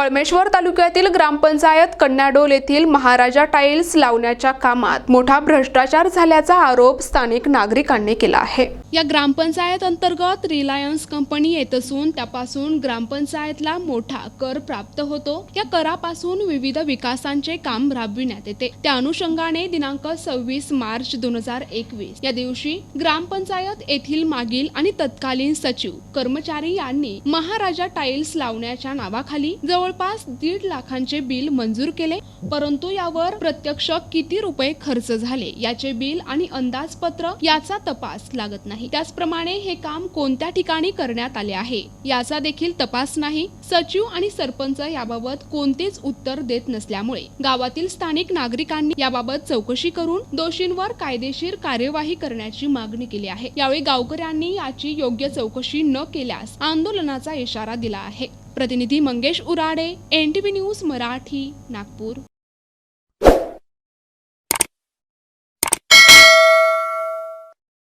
कळमेश्वर तालुक्यातील ग्रामपंचायत कन्याडोल येथील महाराजा टाईल्स लावण्याच्या कामात मोठा भ्रष्टाचार झाल्याचा आरोप स्थानिक नागरिकांनी केला आहे. या ग्रामपंचायत अंतर्गत रिलायन्स कंपनी येत असून त्यापासून ग्रामपंचायतला मोठा कर प्राप्त होतो. या करापासून विविध विकासांचे काम राबविण्यात येते. त्या अनुषंगाने दिनांक सव्वीस मार्च दोन हजार एकवीस या दिवशी ग्रामपंचायत येथील मागील आणि तत्कालीन सचिव कर्मचारी यांनी महाराजा टाईल्स लावण्याच्या नावाखाली जवळ जवळपास दीड लाखांचे बिल मंजूर केले परंतु यावर प्रत्यक्ष किती रुपये खर्च झाले याचे बिल आणि अंदाजपत्र याचा तपास लागत नाही. त्याचप्रमाणे हे काम कोणत्या ठिकाणी करण्यात आले आहे याचा देखील तपास नाही. सचिव आणि सरपंच याबाबत कोणतेच उत्तर देत नसल्यामुळे गावातील स्थानिक नागरिकांनी याबाबत चौकशी करून दोषींवर कायदेशीर कार्यवाही करण्याची मागणी केली आहे. यावेळी गावकऱ्यांनी याची योग्य चौकशी न केल्यास आंदोलनाचा इशारा दिला आहे. प्रतिनिधी Mangesh Urade N T V news Marathi Nagpur.